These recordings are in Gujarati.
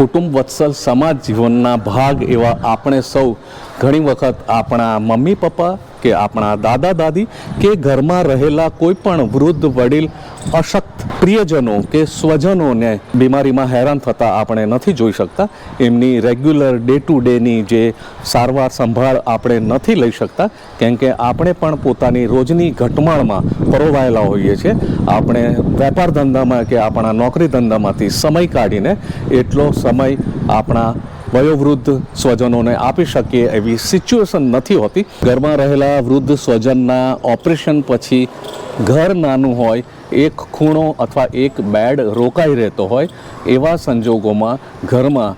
કુટુંબ વત્સલ સમાજ જીવનના ભાગ એવા આપણે સૌ ઘણી વખત આપણા મમ્મી પપ્પા કે આપણા દાદા દાદી કે ઘરમાં રહેલા કોઈ પણ વૃદ્ધ વડીલ અશક્ત પ્રિયજનો કે સ્વજનોને બીમારીમાં હેરાન થતા આપણે નથી જોઈ શકતા. એમની રેગ્યુલર ડે ટુ ડેની જે સારવાર સંભાળ આપણે નથી લઈ શકતા, કેમ કે આપણે પણ પોતાની રોજની ઘટમાળમાં પરોવાયેલા હોઈએ છીએ. આપણે વેપાર ધંધામાં કે આપણા નોકરી ધંધામાંથી સમય કાઢીને એટલો સમય આપણા વયોવૃદ્ધ સ્વજનોને આપી શકીએ એવી સિચ્યુએશન નથી હોતી. ઘરમાં રહેલા વૃદ્ધ સ્વજનના ઓપરેશન પછી ઘર નાનું હોય, એક ખૂણો અથવા એક બેડ રોકાઈ રહેતો હોય, એવા સંજોગોમાં ઘરમાં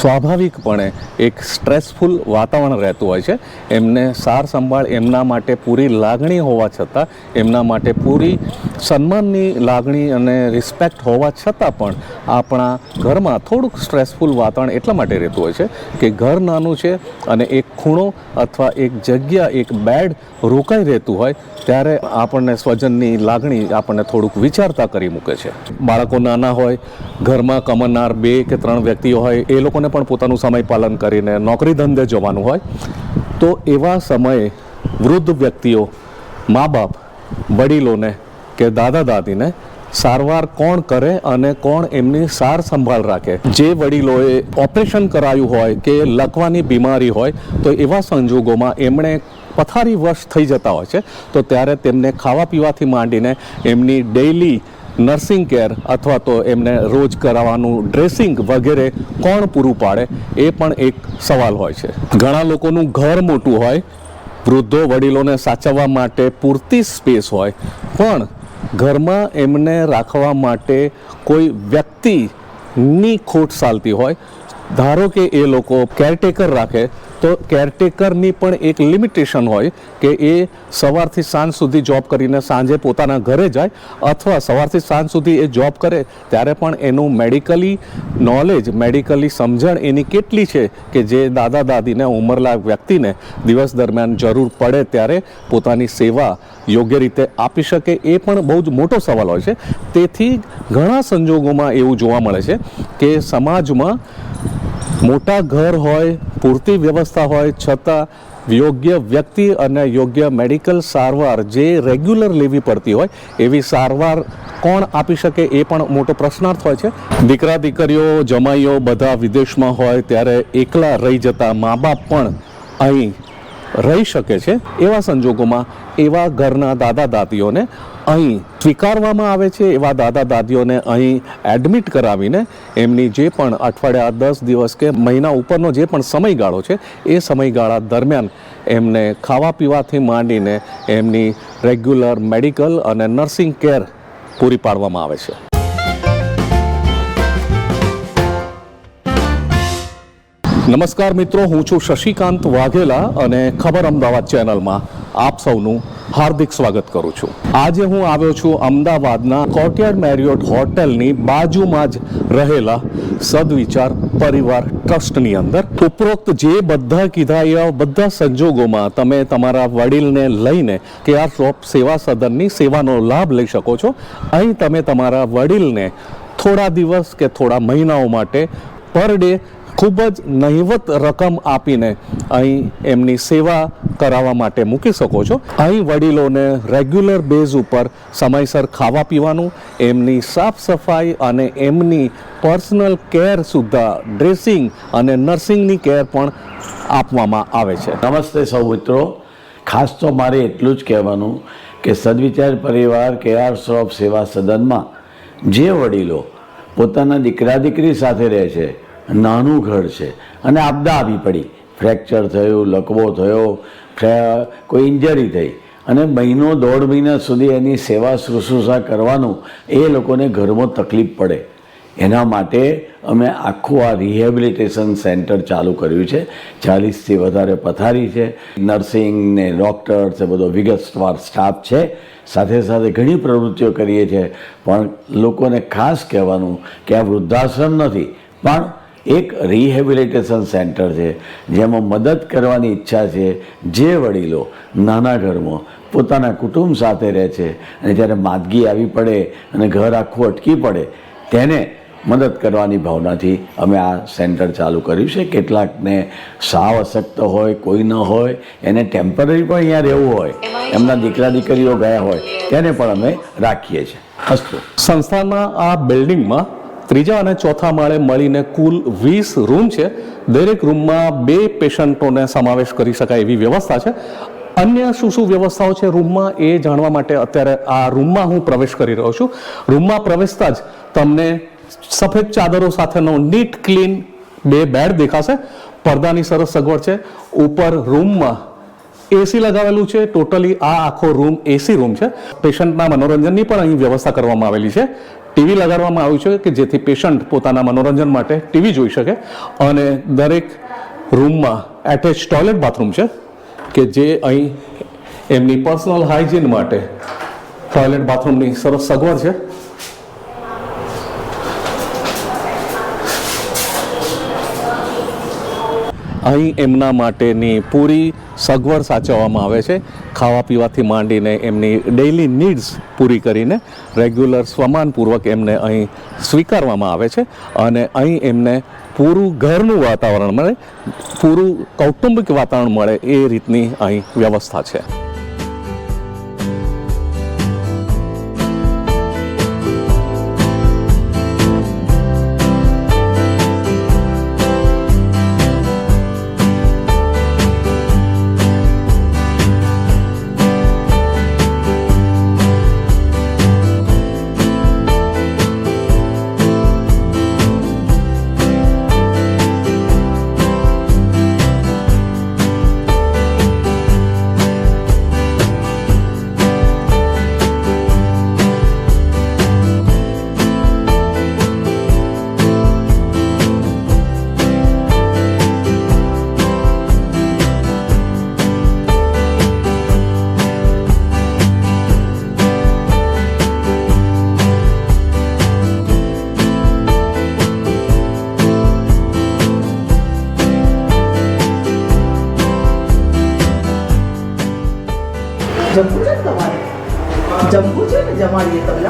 સ્વાભાવિકપણે એક સ્ટ્રેસફુલ વાતાવરણ રહેતું હોય છે. એમને સાર સંભાળ એમના માટે પૂરી લાગણી હોવા છતાં, એમના માટે પૂરી સન્માનની લાગણી અને રિસ્પેક્ટ હોવા છતાં પણ આપણા ઘરમાં થોડુંક સ્ટ્રેસફુલ વાતાવરણ એટલા માટે રહેતું હોય છે કે ઘર નાનું છે અને એક ખૂણો અથવા એક જગ્યા, એક બેડ રોકાઈ રહેતું હોય, ત્યારે આપણને સ્વજનની લાગણી આપણને થોડુંક વિચારતા કરી મૂકે છે. બાળકો નાના હોય, ઘરમાં કમરનાર બે કે ત્રણ વ્યક્તિઓ હોય, એ લોકોને પણ પોતાનું સમય પાલન કરીને નોકરી ધંધે જવાનું હોય, તો એવા સમયે વૃદ્ધ વ્યક્તિઓ, મા બાપ, વડીલોને કે દાદા દાદીને સારવાર કોણ કરે અને કોણ એમની સાર સંભાળ રાખે? જે વડીલોએ ઓપરેશન કરાયું હોય કે લકવાની બીમારી હોય, તો એવા સંજોગોમાં એમણે પથારી વશ થઈ જતા હોય છે. તો ત્યારે તેમને ખાવા પીવાથી માંડીને એમની ડેઇલી નર્સિંગ કેર અથવા તો એમને રોજ કરાવવાનું ડ્રેસિંગ વગેરે કોણ પૂરું પાડે એ પણ એક સવાલ હોય છે. ઘણા લોકોનું ઘર મોટું હોય, વૃદ્ધો વડીલોને સાચવવા માટે પૂરતી સ્પેસ હોય, પણ ઘરમાં એમને રાખવા માટે કોઈ વ્યક્તિની ખોટ ચાલતી હોય, ધારો કે એ લોકો કેરટેકર રાખે તો કેરટેકરની પણ એક લિમિટેશન હોય કે એ સવારથી સાંજ સુધી જોબ કરીને સાંજે પોતાના ઘરે જાય અથવા સવારથી સાંજ સુધી એ જોબ કરે, ત્યારે પણ એનું મેડિકલી નોલેજ મેડિકલી સમજણ એની કેટલી છે કે જે દાદા દાદીને ઉંમરલાયક વ્યક્તિને દિવસ દરમિયાન જરૂર પડે ત્યારે પોતાની સેવા યોગ્ય રીતે આપી શકે એ પણ બહુ જ મોટો સવાલ હોય છે. તેથી ઘણા સંજોગોમાં એવું જોવા મળે છે કે સમાજમાં મોટા ઘર હોય, પૂરતી વ્યવસ્થા હોય, છતાં યોગ્ય વ્યક્તિ અને યોગ્ય મેડિકલ સારવાર જે રેગ્યુલર લેવી પડતી હોય, એવી સારવાર કોણ આપી શકે એ પણ મોટો પ્રશ્નાર્થ હોય છે. દીકરા, દીકરીઓ, જમાઈઓ બધા વિદેશમાં હોય ત્યારે એકલા રહી જતા મા બાપ પણ અહીં રહી શકે છે એવા સંજોગોમાં એવા ઘરના દાદા દાદીઓને અહીં સ્વીકારવામાં આવે છે, એવા દાદા દાદીઓને અહીં એડમિટ કરાવીને એમની જે પણ અઠવાડિયા દસ દિવસ કે મહિના ઉપરનો જે પણ સમયગાળો છે, એ સમયગાળા દરમિયાન એમને ખાવા પીવાથી માંડીને એમની રેગ્યુલર મેડિકલ અને નર્સિંગ કેર પૂરી પાડવામાં આવે છે. નમસ્કાર મિત્રો, હું છું શશિકાંત વાઘેલા અને ખબર અમદાવાદ ચેનલમાં. આપ સૌનું હાર્દિક સ્વાગત કરું છું. આજે હું આવ્યો છું અમદાવાદના કોર્ટયાર્ડ મેરિયોટ હોટલની બાજુમાં જ રહેલા સદવિચાર પરિવાર ટ્રસ્ટની અંદર. ઉપરોક્ત જે બધા કીધા એવા બધા સંજોગોમાં તમે તમારા વડીલને લઈને કેઆર શોપ સેવા સદનની સેવાનો લાભ લઈ શકો છો. અહીં તમે તમારા વડીલને થોડા દિવસ કે થોડા મહિનાઓ માટે પર ડે ખૂબ જ નહિવત રકમ આપીને અહીં એમની સેવા કરાવવા માટે મૂકી શકો છો. અહીં વડીલોને રેગ્યુલર બેઝ ઉપર સમયસર ખાવા પીવાનું, એમની સાફ સફાઈ અને એમની પર્સનલ કેર સુદ્ધા ડ્રેસિંગ અને નર્સિંગની કેર પણ આપવામાં આવે છે. નમસ્તે સૌ મિત્રો. ખાસ તો મારે એટલું જ કહેવાનું કે સદવિચાર પરિવાર કેઆર શોપ સેવા સદનમાં જે વડીલો પોતાના દીકરા દીકરી સાથે રહે છે નાનું ઘર છે. અને આપદા આવી પડી. ફ્રેક્ચર થયું, લકવો થયો કોઈ ઇન્જરી થઈ. અને મહિનો દોઢ મહિના સુધી એની સેવા શુશ્રૂષા કરવાનું એ લોકોને ઘરમાં તકલીફ પડે. એના માટે અમે આખું આ રિહેબિલિટેશન સેન્ટર ચાલુ કર્યું છે. ચાલીસથી વધારે પથારી છે. નર્સિંગ ને ડૉક્ટર્સ એ બધો વિગતવાર સ્ટાફ છે. સાથે સાથે ઘણી પ્રવૃત્તિઓ કરીએ છીએ. પણ લોકોને ખાસ કહેવાનું કે આ વૃદ્ધાશ્રમ નથી. પણ એક રિહેબિલિટેશન સેન્ટર છે, જેમાં મદદ કરવાની ઈચ્છા છે જે વડીલો નાના ઘરમાં પોતાના કુટુંબ સાથે રહે છે અને જ્યારે માદગી આવી પડે અને ઘર આખું અટકી પડે, તેને મદદ કરવાની ભાવનાથી અમે આ સેન્ટર ચાલુ કર્યું છે. કેટલાકને સાવ અશક્ત હોય, કોઈ ન હોય, એને ટેમ્પરરી પણ અહીંયા રહેવું હોય, એમના દીકરા દીકરીઓ ગયા હોય, તેને પણ અમે રાખીએ છીએ. અસ્તુ. સંસ્થાના આ બિલ્ડિંગમાં ત્રીજા અને ચોથા માળે મળીને કુલ વીસ રૂમ છે. દરેક રૂમમાં બે પેશન્ટોને સમાવેશ કરી શકાય એવી વ્યવસ્થા છે. અન્ય શું શું વ્યવસ્થાઓ છે રૂમમાં એ જાણવા માટે અત્યારે આ રૂમમાં હું પ્રવેશ કરી રહ્યો છું. રૂમમાં પ્રવેશતા જ તમને સફેદ ચાદરો સાથેનો નીટ, ક્લીન બે બેડ દેખાશે. પડદાની સરસ સગવડ છે. ઉપર રૂમમાં એસી લગાવેલું છે. ટોટલી આ આખો રૂમ એસી રૂમ છે. પેશન્ટના મનોરંજનની પણ અહીં વ્યવસ્થા કરવામાં આવેલી છે. ટીવી લગાડવામાં આવ્યું છે કે જેથી પેશન્ટ પોતાના મનોરંજન માટે ટીવી જોઈ શકે અને દરેક રૂમમાં એટેચ ટોયલેટ બાથરૂમ છે કે જે અહીં એમની પર્સનલ હાઇજીન માટે ટોયલેટ બાથરૂમની સરસ સગવડ છે. અહીં એમના માટેની પૂરી સગવડ સાચવવામાં આવે છે. ખાવા પીવાથી માંડીને એમની ડેઇલી નીડ્સ પૂરી કરીને રેગ્યુલર સ્વમાનપૂર્વક એમને અહીં સ્વીકારવામાં આવે છે અને અહીં એમને પૂરું ઘરનું વાતાવરણ મળે, પૂરું કૌટુંબિક વાતાવરણ મળે એ રીતની અહીં વ્યવસ્થા છે. જમવું છે ને જમાડીએ તમને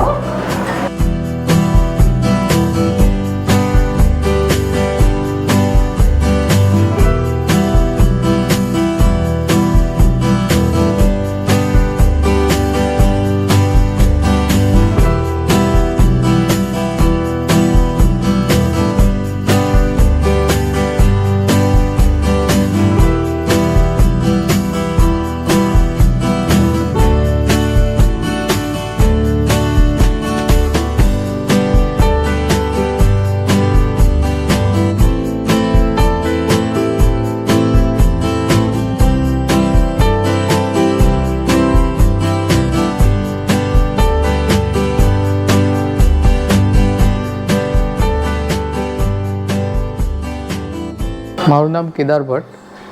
મારું નામ કેદાર ભટ્ટ.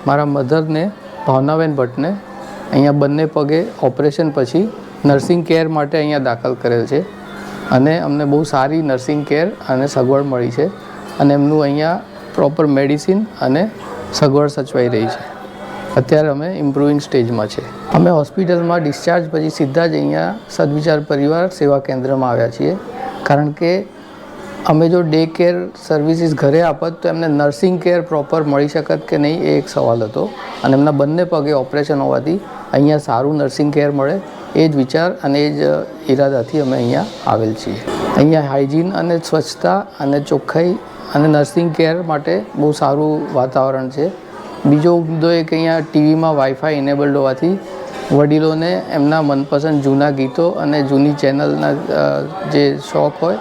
મારા મધરને ભાવનાબેન ભટ્ટને. અહીંયા બંને પગે ઓપરેશન પછી નર્સિંગ કેર માટે અહીંયા દાખલ કરેલ છે. અને અમને બહુ સારી નર્સિંગ કેર અને સગવડ મળી છે. અને એમનું અહીંયા પ્રોપર મેડિસિન અને સગવડ સચવાઈ રહી છે. અત્યારે અમે ઇમ્પ્રુવિંગ સ્ટેજમાં છે. અમે હોસ્પિટલમાં ડિસ્ચાર્જ પછી સીધા જ અહીંયા સદવિચાર પરિવાર સેવા કેન્દ્રમાં આવ્યા છીએ. કારણ કે અમે જો ડે કેર સર્વિસીસ ઘરે આપત તો એમને નર્સિંગ કેર પ્રોપર મળી શકત કે નહીં એ એક સવાલ હતો. અને એમના બંને પગે ઓપરેશન હોવાથી અહીંયા સારું નર્સિંગ કેર મળે. એ જ વિચાર અને એ જ ઈરાદાથી અમે અહીંયા આવેલ છીએ. અહીંયા હાઇજીન અને સ્વચ્છતા અને ચોખ્ખાઈ અને નર્સિંગ કેર માટે બહુ સારું વાતાવરણ છે. બીજો મુદ્દો એ કે અહીંયા ટીવીમાં વાઈફાઈ ઇનેબલ્ડ હોવાથી વડીલોને એમના મનપસંદ જૂના ગીતો અને જૂની ચેનલના જે શોખ હોય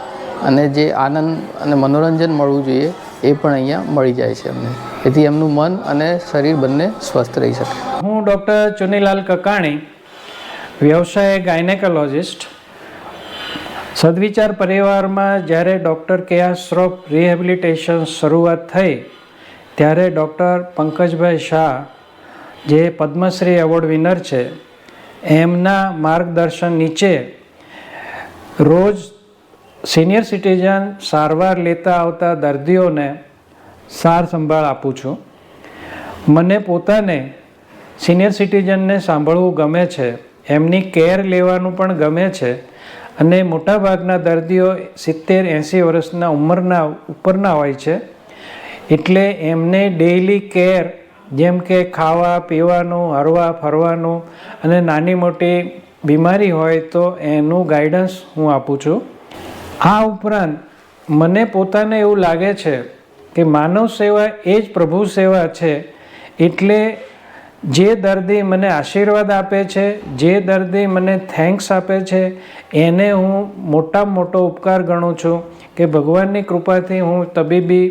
અને જે આનંદ અને મનોરંજન મળવું જોઈએ એ પણ અહીંયા મળી જાય છે અમને. એથી એમનું મન અને શરીર બંને સ્વસ્થ રહી શકે. હું ડૉક્ટર ચુનીલાલ કકાણી, વ્યવસાય ગાયનેકોલોજિસ્ટ. સદવિચાર પરિવારમાં જ્યારે ડૉક્ટર કે આ શ્રોફ રિહેબિલિટેશન શરૂઆત થઈ, ત્યારે ડૉક્ટર પંકજભાઈ શાહ, જે પદ્મશ્રી એવોર્ડ વિનર છે, એમના માર્ગદર્શન નીચે રોજ સિનિયર સિટીઝન સારવાર લેતા આવતા દર્દીઓને સાર સંભાળ આપું છું. મને પોતાને સિનિયર સિટીઝનને સાંભળવું ગમે છે, એમની કેર લેવાનું પણ ગમે છે અને મોટાભાગના દર્દીઓ સિત્તેર એંસી વર્ષના ઉંમરના ઉપરના હોય છે. એટલે એમને ડેઇલી કેર જેમ કે ખાવા, પીવાનું, હરવા, ફરવાનું અને નાની મોટી બીમારી હોય તો એનું ગાઈડન્સ હું આપું છું. આ ઉપરાંત મને પોતાને એવું લાગે છે કે માનવ સેવા એ જ પ્રભુ સેવા છે એટલે જે દર્દી મને આશીર્વાદ આપે છે, જે દર્દી મને થેન્ક્સ આપે છે, એને હું મોટામાં મોટો ઉપકાર ગણું છું કે ભગવાનની કૃપાથી હું તબીબી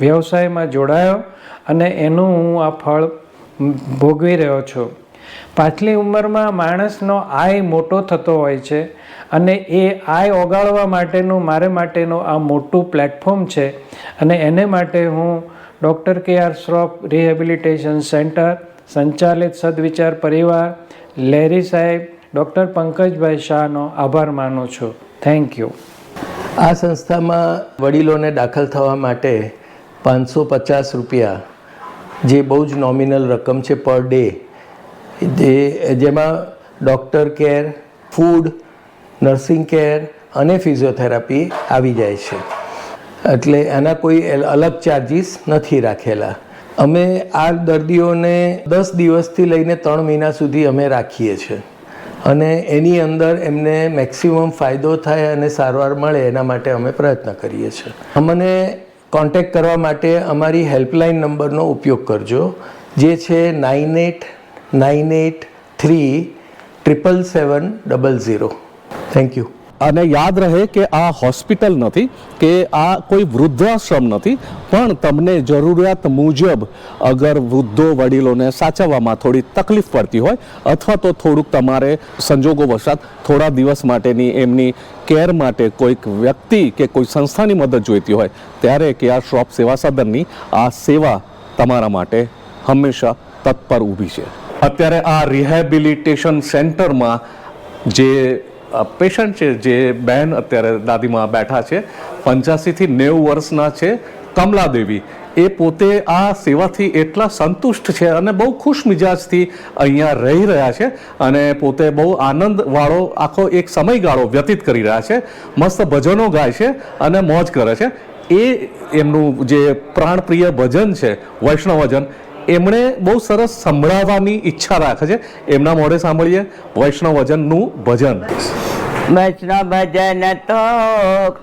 વ્યવસાયમાં જોડાયો અને એનું હું આ ફળ ભોગવી રહ્યો છું. પાછલી ઉંમરમાં માણસનો આય મોટો થતો હોય છે અને એ આય ઓગાળવા માટેનું, મારે માટેનું આ મોટું પ્લેટફોર્મ છે. અને એને માટે હું ડૉક્ટર કે આર શ્રોફ રિહેબિલિટેશન સેન્ટર સંચાલિત સદવિચાર પરિવાર, લેરી સાહેબ, ડૉક્ટર પંકજભાઈ શાહનો આભાર માનું છું. થેન્ક યુ આ સંસ્થામાં વડીલોને દાખલ થવા માટે પાંચસો પચાસ રૂપિયા, જે બહુ જ નોમિનલ રકમ છે પર ડે જે, જેમાં doctor care food nursing care અને ફિઝિયોથેરાપી આવી જાય છે. એટલે એના કોઈ અલગ ચાર્જીસ નથી રાખેલા. અમે આ દર્દીઓને દસ દિવસથી લઈને ત્રણ મહિના સુધી અમે રાખીએ છીએ અને એની અંદર એમને મેક્સિમમ ફાયદો થાય અને સારવાર મળે એના માટે અમે પ્રયત્ન કરીએ છીએ અમને કોન્ટેક કરવા માટે અમારી હેલ્પલાઇન નંબરનો ઉપયોગ કરજો, જે છે nine eight nine eight three, triple seven double zero. Thank you અને યાદ રહે કે આ હોસ્પિટલ નથી, કે આ કોઈ વૃદ્ધાશ્રમ નથી, પણ તમને જરૂરિયાત મુજબ અગર વૃદ્ધો વડીલોને સાચવવામાં થોડી તકલીફ પડતી હોય, અથવા તો થોડુંક તમારે સંજોગો વસાત થોડા દિવસ માટેની એમની કેર માટે કોઈક વ્યક્તિ કે કોઈ સંસ્થાની મદદ જોઈતી હોય, ત્યારે કે આ શોપ સેવા સદનની આ સેવા તમારા માટે હંમેશા તત્પર ઊભી છે. અત્યારે આ રિહેબિલિટેશન સેન્ટરમાં જે પેશન્ટ છે જે બહેન અત્યારે દાદીમાં બેઠા છે, પંચ્યાસીથી નેવું વર્ષના છે, કમલાદેવી. એ પોતે આ સેવાથી એટલા સંતુષ્ટ છે અને બહુ ખુશ મિજાજથી અહીંયા રહી રહ્યા છે અને પોતે બહુ આનંદવાળો આખો એક સમયગાળો વ્યતીત કરી રહ્યા છે, મસ્ત ભજનો ગાય છે અને મોજ કરે છે. એ એમનું જે પ્રાણપ્રિય ભજન છે, વૈષ્ણવ ભજન એમણે બહુ સરસ સંભળાવવાની ઈચ્છા રાખે છે. એમના મોઢે સાંભળીએ વૈષ્ણવ ભજનનું ભજન. વૈષ્ણવ ભજન તો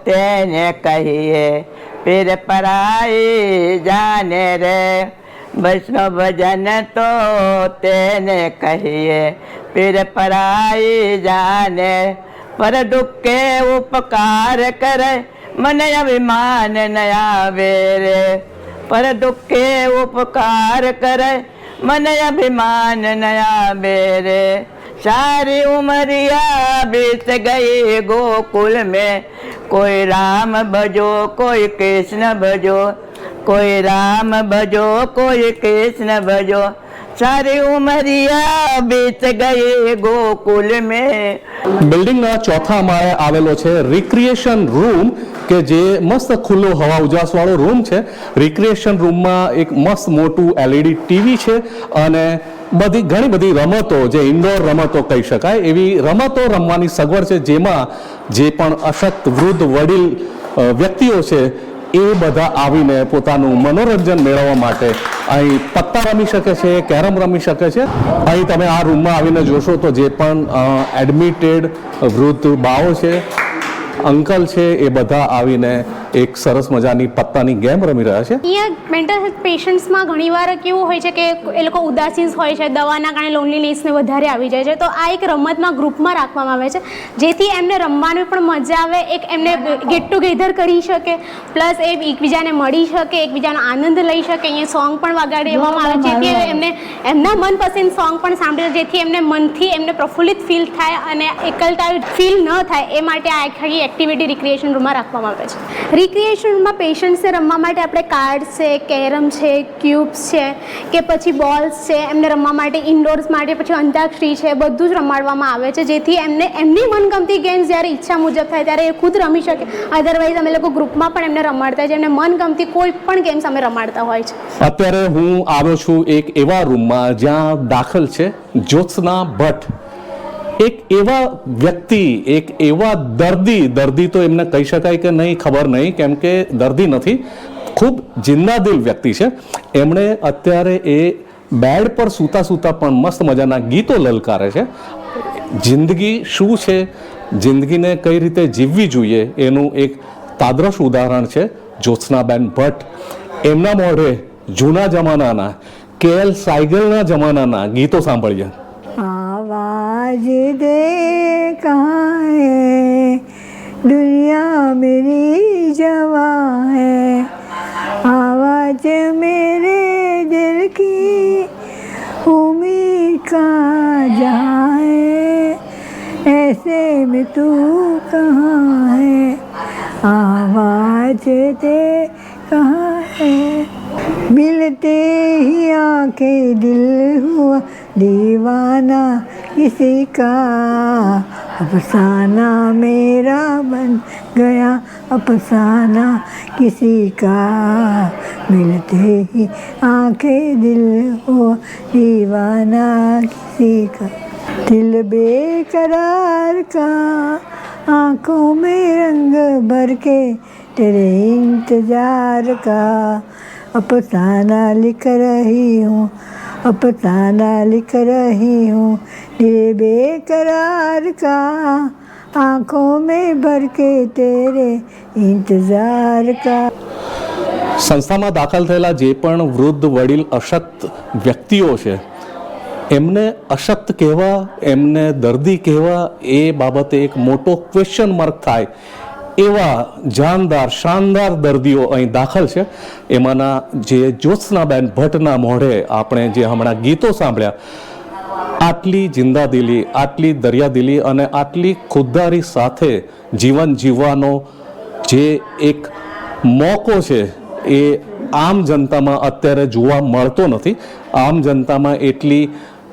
તેને કહીએ પીર પરાઈ જાને રે. વૈષ્ણવ ભજન તો તેને કહીએ પીર પરાઈ જાને. પર દુઃખે ઉપકાર કરે, મને અભિમાન ન આવે રે. પર દુઃખે ઉપકાર કરે મને અભિમાન નયા બેરે સારી ઉમરિયા બીત ગઈ ગોકુલ મેં કોઈ રામ ભજો કોઈ કૃષ્ણ ભજો કોઈ રામ ભજો કોઈ કૃષ્ણ ભજો સારી ઉમરિયા બીત ગઈ ગોકુલ મેં બિલ્ડિંગના ચોથા માળે આવેલો છે રિક્રિએશન રૂમ કે જે મસ્ત ખુલ્લો હવા ઉજાસવાળો રૂમ છે. રિક્રિએશન રૂમમાં એક મસ્ત મોટું એલઈડી ટીવી છે અને બધી ઘણી બધી રમતો જે ઇન્ડોર રમતો કહી શકાય, એવી રમતો રમવાની સગવડ છે જેમાં જે પણ અશક્ત, વૃદ્ધ, વડીલ વ્યક્તિઓ છે એ બધા આવીને પોતાનું મનોરંજન મેળવવા માટે અહીં પત્તા રમી શકે છે, કેરમ રમી શકે છે. અહીં તમે આ રૂમમાં આવીને જોશો તો જે પણ એડમિટેડ વૃદ્ધ બાઓ છે અંકલ છે એ બધા આવીને એક સરસ મજાની પત્તાની ગેમ રમી રહ્યા છે. અહીંયા મેન્ટલ હેલ્થ પેશન્ટ્સમાં ઘણીવાર કેવું હોય છે કે એ લોકો ઉદાસીન હોય છે દવાના કારણે લોનલીનેસને વધારે આવી જાય છે. તો આ એક રમતમાં ગ્રુપમાં રાખવામાં આવે છે જેથી એમને રમવાની પણ મજા આવે એક એમને ગેટ ટુગેધર કરી શકે પ્લસ એ એકબીજાને મળી શકે એકબીજાનો આનંદ લઈ શકે. અહીંયા સોંગ પણ વગાડવામાં આવે છે જેથી એમને એમના મનપસંદ સોંગ પણ સાંભળે જેથી એમને મનથી એમને પ્રફુલ્લિત ફીલ થાય અને એકલતા ફીલ ન થાય એ માટે આ આખી એક્ટિવિટી રિક્રિએશન રૂમમાં રાખવામાં આવે છે. રિક્રિએશન રૂમમાં પેશન્ટ્સને રમવા માટે આપણે કાર્ડ છે, કેરમ છે ક્યુબ્સ છે, કે પછી બોલ્સ છે, એમને રમવા માટે ઇન્ડોર્સ માટે પછી અંતાક્ષરી છે, બધું જ રમાડવામાં આવે છે. જેથી એમને, એમની મનગમતી ગેમ્સ જ્યારે ઈચ્છા મુજબ થાય ત્યારે એ ખુદ રમી શકે. અધરવાઇઝ અમે લોકો ગ્રુપમાં પણ એમને રમાડતા હોય છે. એમને મનગમતી કોઈ પણ ગેમ્સ અમે રમાડતા હોય છે. અત્યારે હું આવ્યો છું એક એવા રૂમમાં જ્યાં દાખલ છે જ્યોત્સના ભટ્ટ. એક એવા વ્યક્તિ, એક એવા દર્દી દર્દી તો એમને કહી શકાય કે નહીં, ખબર નહીં, કેમ કે દર્દી નથી, ખૂબ જિંદાદિલ વ્યક્તિ છે. એમણે અત્યારે એ બેડ પર સૂતા સૂતા પણ મસ્ત મજાના ગીતો લલકારે છે. જિંદગી શું છે? જિંદગીને કઈ રીતે જીવવી જોઈએ? એનું એક તાદ્રશ ઉદાહરણ છે જ્યોત્સનાબેન ભટ્ટ. એમના મોઢે જૂના જમાનાના, કે એલ સાયગલના જમાનાના ગીતો સાંભળીએ. आवाज़ दे कहाँ है? दुनिया मेरी जवा है। आवाज़ मेरे दिल की उम्मीद का जहाँ है। ऐसे में तू कहाँ है? आवाज़ दे कहाँ है? मिलते ही आँखें दिल हुआ दीवाना किसी का अफसाना मेरा बन गया अफसाना किसी का मिलते ही आंखें दिल हुआ दीवाना किसी का दिल बेकरार का आंखों में रंग भर के तेरे इंतजार का अफसाना लिख रही हूँ अफसाना लिख रही हूँ दिल बेकरार का आंखों में भर के तेरे इंतजार का સંસ્થામાં દાખલ થયેલા જે પણ વૃદ્ધ વડીલ અશક્ત વ્યક્તિઓ છે એમને અશક્ત કહેવા એમને દર્દી કહેવા એ બાબતે એક મોટો ક્વેશ્ચન માર્ક થાય એવા જાનદાર, શાનદાર દર્દીઓ અહીં દાખલ છે. એમાંના જે જ્યોત્સનાબેન ભટ્ટના મોઢે આપણે જે હમણાં ગીતો સાંભળ્યા, આટલી જિંદાદિલી આટલી દરિયાદિલી અને આટલી ખુદદારી સાથે જીવન જીવવાનો જે એક મોકો છે, એ આમ જનતામાં અત્યારે જોવા મળતો નથી. આમ જનતામાં એટલી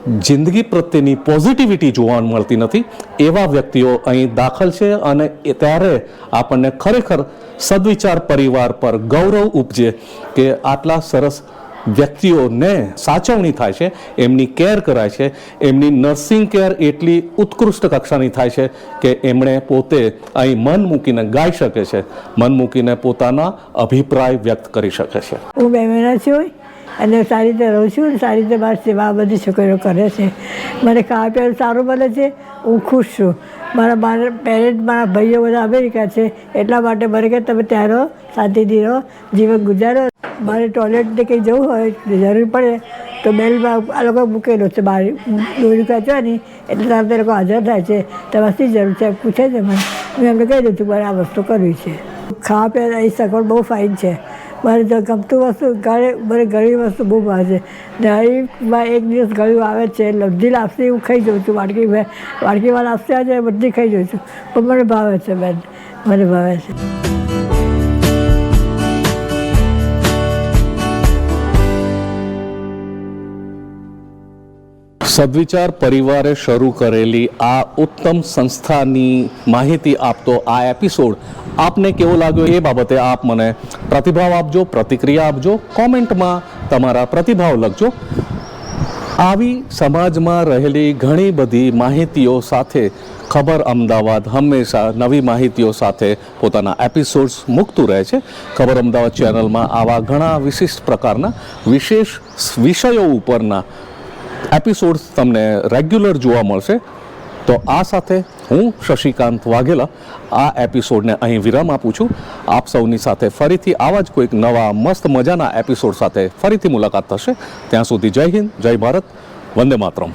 જિંદગી પ્રત્યેની પોઝિટિવિટી જોવા મળતી નથી. એવા વ્યક્તિઓ અહીં દાખલ છે અને ત્યારે આપણને ખરેખર સદવિચાર પરિવાર પર ગૌરવ ઉપજે કે આટલા સરસ વ્યક્તિઓને સાચવણી થાય છે, એમની કેર કરાય છે, એમની નર્સિંગ કેર એટલી ઉત્કૃષ્ટ કક્ષાની થાય છે કે એમણે પોતે અહીં મન મૂકીને ગાઈ શકે છે, મન મૂકીને પોતાના અભિપ્રાય વ્યક્ત કરી શકે છે. હું બે મહિના છું અને સારી રીતે રહું છું અને સારી રીતે મારી સેવા બધી છોકરીઓ કરે છે. મને ખાવા પીવાનું સારું મળે છે. હું ખુશ છું. મારા મારા પેરેન્ટ મારા ભાઈઓ બધા અમેરિકા છે. એટલા માટે મને કે તમે ત્યાં રહો, શાંતિથી રહો, જીવન ગુજારો. મારે ટોયલેટને કંઈ જવું હોય જરૂર પડે, તો બેલમાં આ લોકો મૂકેલો છે. બહાર દોરી કાચવાની એટલે તરત એ લોકો હાજર થાય છે. તમારે જરૂર છે? પૂછે છે મને. હું એમને કહી દીધું મારે આ વસ્તુ કરવી છે. ખાવા પીવા અહીં સગવડ બહુ ફાઇન છે. મારે જો ગમતું વસ્તુ ઘરે મને ઘણી વસ્તુ બહુ ભાવે છે. ને એક દિવસ ગળ્યું આવે છે લગધી લાપસી હું ખાઈ જાઉં છું. વાડકી વાડકીમાં લાપસી આવે બધી ખાઈ જાઉં છું. પણ મને ભાવે છે, બેન. મને ભાવે છે. સદવિચાર પરિવારે શરૂ કરેલી આ ઉત્તમ સંસ્થાની માહિતી આપતો આ એપિસોડ આપને કેવો લાગ્યો એ બાબતે આપ મને પ્રતિભાવ આપજો, પ્રતિક્રિયા આપજો. કોમેન્ટમાં તમારા પ્રતિભાવ લખજો. આવી સમાજમાં રહેલી ઘણી બધી માહિતીઓ સાથે ખબર અમદાવાદ હંમેશા નવી માહિતીઓ સાથે પોતાના એપિસોડ્સ મૂકતું રહે છે. ખબર અમદાવાદ ચેનલમાં આવા ઘણા વિશિષ્ટ પ્રકારના વિશેષ વિષયો ઉપરના એપિસોડ્સ તમને રેગ્યુલર જોવા મળશે. તો આ સાથે હું શશિકાંત વાઘેલા આ એપિસોડને અહીં વિરામ આપું છું. આપ સૌની સાથે ફરીથી આવા જ કોઈક નવા મસ્ત મજાના એપિસોડ સાથે ફરીથી મુલાકાત થશે. ત્યાં સુધી જય હિન્દ, જય ભારત, વંદે માતરમ.